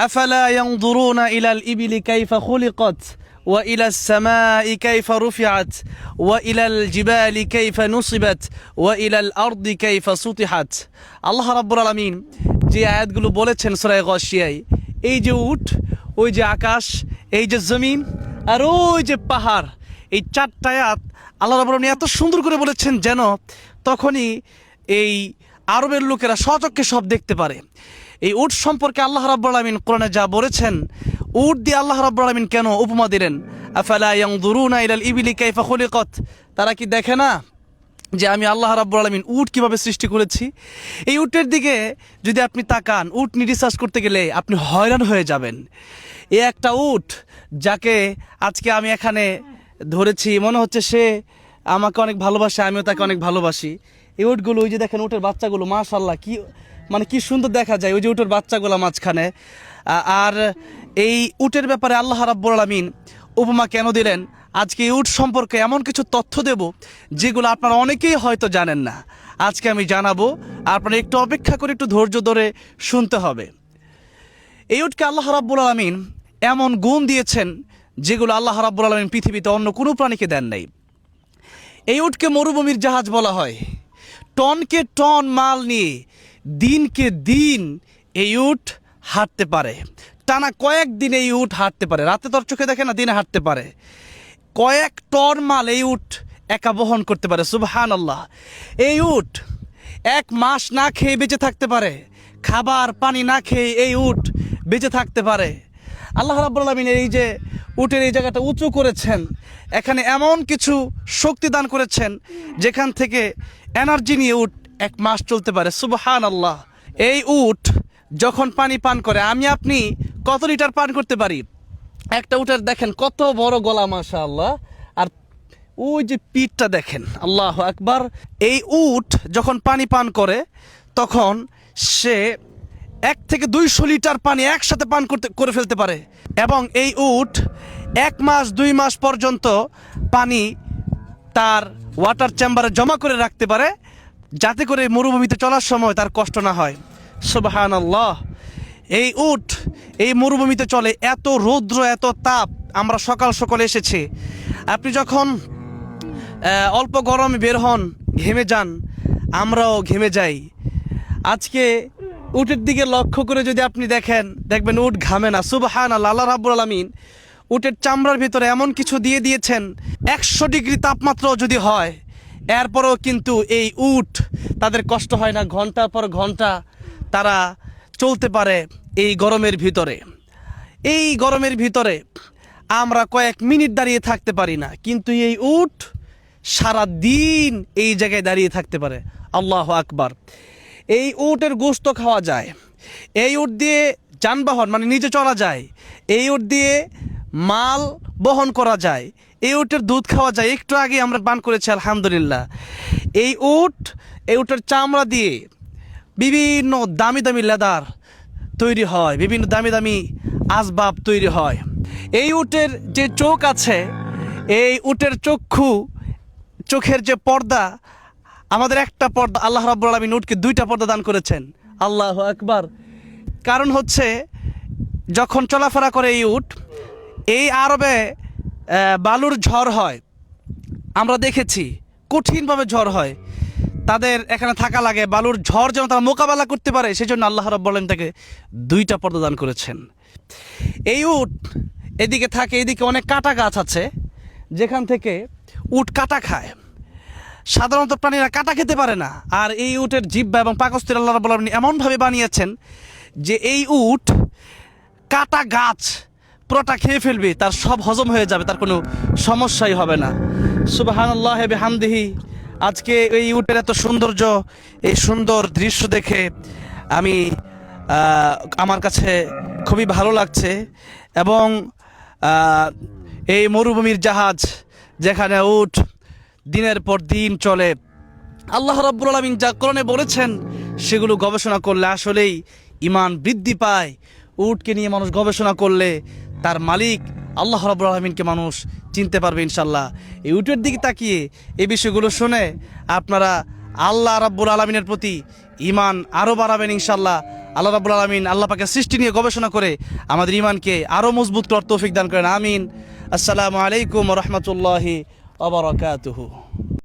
أفلا ينظرون إلى الإبل كيف خلقت وإلى السماء كيف رفعت وإلى الجبال كيف نصبت وإلى الأرض كيف سطحت আল্লাহ রাব্বুল আলামিন যে আয়াতগুলো বলেছেন সূরা গাশিয়ায় এই যে উট ওই যে আকাশ এই যে জমিন আর ওই যে পাহাড় এই চারটা আয়াত আল্লাহ রাব্বুল আলামিন এত সুন্দর করে বলেছেন যেন তখনই এই আরবের লোকেরা সচক্ষে সব দেখতে পারে এই উট সম্পর্কে আল্লাহ রাব্বুল আলামিন কোরআনে যা বলেছেন, উট দিয়ে আল্লাহ রাব্বুল আলামিন কেন উপমা দিলেন? আফালা ইয়ানজুরুনা ইলাল ইবিলি কাইফা খুলিকাত? তারা কি দেখে না যে আমি আল্লাহ রাব্বুল আলামিন উট কীভাবে সৃষ্টি করেছি? এই উটের দিকে যদি আপনি তাকান, উট নিয়ে রিসার্চ করতে গেলে আপনি হয়রান হয়ে যাবেন। এ একটা উট যাকে আজকে আমি এখানে ধরেছি, মনে হচ্ছে সে আমাকে অনেক ভালোবাসে, আমিও তাকে অনেক ভালোবাসি। এই উটগুলো, ওই যে দেখেন উটের বাচ্চাগুলো মাশাল্লাহ কি মানে কি সুন্দর দেখা যায়, ওই যে উটের বাচ্চাগুলো মাঝখানে। আর এই উটের ব্যাপারে আল্লাহ রাব্বুল আলামিন উপমা কেন দিলেন? আজকে এই উট সম্পর্কে এমন কিছু তথ্য দেব, যেগুলো আপনারা অনেকেই হয়তো জানেন না। আজকে আমি জানাব, আপনারা একটু অপেক্ষা করে একটু ধৈর্য ধরে শুনতে হবে। এই উটকে আল্লাহ রাব্বুল আলমিন এমন গুণ দিয়েছেন, যেগুলো আল্লাহ রাব্বুল আলমিন পৃথিবীতে অন্য কোনো প্রাণীকে দেন নাই। এই উটকে মরুভূমির জাহাজ বলা হয়। টনকে টন মাল নিয়ে দিনকে দিন এই উট হাঁটতে পারে। টানা কয়েক দিন এই উট হাঁটতে পারে। রাতে তোর চোখে দেখে না, দিনে হাঁটতে পারে। কয়েক টন মাল এই উট একা বহন করতে পারে সুবহান আল্লাহ এই উট এক মাস না খেয়ে বেঁচে থাকতে পারে। খাবার, পানি না খেয়ে এই উট বেঁচে থাকতে পারে। আল্লাহ রাব্বুল আলামিন এই যে উটের এই জায়গাটা উঁচু করেছেন, এখানে এমন কিছু শক্তি দান করেছেন, যেখান থেকে এনার্জি নিয়ে উট এক মাস চলতে পারে সুবহান আল্লাহ এই উট যখন পানি পান করে, আমি আপনি কত লিটার পান করতে পারি? একটা উটের দেখেন, কত বড় গলা মাশা আল্লাহ আর ওই যে পিঠটা দেখেন, আল্লাহ একবার এই উট যখন পানি পান করে, তখন সে এক থেকে দুইশো লিটার পানি একসাথে পান করতে, করে ফেলতে পারে। এবং এই উট এক মাস, দুই মাস পর্যন্ত পানি তার ওয়াটার চেম্বারে জমা করে রাখতে পারে। যাতে করে মরুভূমিতে চলার সময় তার কষ্ট না হয়। সুবাহান আল্লাহ এই উট, এই মরুভূমিতে চলে এত রৌদ্র, এত তাপ, আমরা সকাল সকালে এসেছি। আপনি যখন অল্প গরমে বের হন, ঘেমে যান, আমরাও ঘেমে যাই। আজকে উটের দিকে লক্ষ্য করে যদি আপনি দেখেন, দেখবেন উট ঘামে না। সুবাহান আল্লাহ রাব্বুল আলমিন উটের চামড়ার ভিতরে এমন কিছু দিয়ে দিয়েছেন, একশো ডিগ্রি তাপমাত্রাও যদি হয় এরপরেও কিন্তু এই উট, তাদের কষ্ট হয় না, ঘণ্টার পর ঘণ্টা তারা চলতে পারে এই গরমের ভিতরে। এই গরমের ভিতরে আমরা কয়েক মিনিট দাঁড়িয়ে থাকতে পারি না, কিন্তু এই উট সারা দিন এই জায়গায় দাঁড়িয়ে থাকতে পারে। আল্লাহ আকবার। এই উটের গোস্ত খাওয়া যায়। এই উট দিয়ে যানবাহন মানে নিচে চলা যায়। এই উট দিয়ে মাল বহন করা যায়। এই উটের দুধ খাওয়া যায়। একটু আগে আমরা পান করেছি, আলহামদুলিল্লাহ। এই উট, এই উটের চামড়া দিয়ে বিভিন্ন দামি দামি লেদার তৈরি হয়, বিভিন্ন দামি দামি আসবাব তৈরি হয়। এই উটের যে চোখ আছে, এই উটের চক্ষু, চোখের যে পর্দা, আমাদের একটা পর্দা, আল্লাহ রাব্বুল আলামিন উটকে দুইটা পর্দা দান করেছেন। আল্লাহ আকবার। কারণ হচ্ছে, যখন চলাফেরা করে এই উট, এই আরবে বালুর ঝড় হয়। আমরা দেখেছি, কঠিনভাবে ঝড় হয়। তাদের এখানে থাকা লাগে, বালুর ঝড় যেন তারা মোকাবেলা করতে পারে সেই জন্য আল্লাহ রব বলেন তাকে দুইটা পর্দা দান করেছেন। এই উট এদিকে থাকে, এদিকে অনেক কাটা গাছ আছে, যেখান থেকে উট কাটা খায়। সাধারণত প্রাণীরা কাটা খেতে পারে না, আর এই উটের জিব্বা এবং পাকস্থির আল্লাহ রব এমনভাবে বানিয়েছেন যে এই উট কাটা গাছ পুরোটা খেয়ে ফেলবে, তার সব হজম হয়ে যাবে, তার কোনো সমস্যাই হবে না। সুবাহান্লাহ হামদিহি আজকে এই উটের এত সৌন্দর্য, এই সুন্দর দৃশ্য দেখে আমি আমার কাছে খুবই ভালো লাগছে এবং এই মরুভূমির জাহাজ যেখানে উঠ, দিনের পর দিন চলে। আল্লাহ রাব্বুল আলামিন যা বলেছেন, সেগুলো গবেষণা করলে আসলেই ইমান বৃদ্ধি পায়। উটকে নিয়ে মানুষ গবেষণা করলে তার মালিক আল্লাহ রাব্বুল আলমিনকে মানুষ চিনতে পারবে ইনশাল্লাহ এই উটের দিকে তাকিয়ে এই বিষয়গুলো শুনে আপনারা আল্লাহ রাব্বুল আলমিনের প্রতি ইমান আরও বাড়াবেন ইনশাল্লাহ আল্লাহ রাবুল আলমিন আল্লাহ পাকে সৃষ্টি নিয়ে গবেষণা করে আমাদের ইমানকে আরও মজবুত করার তৌফিক দান করেন, আমিন। আসসালামু আলাইকুম রহমতুল্লাহি আবরকাতুহু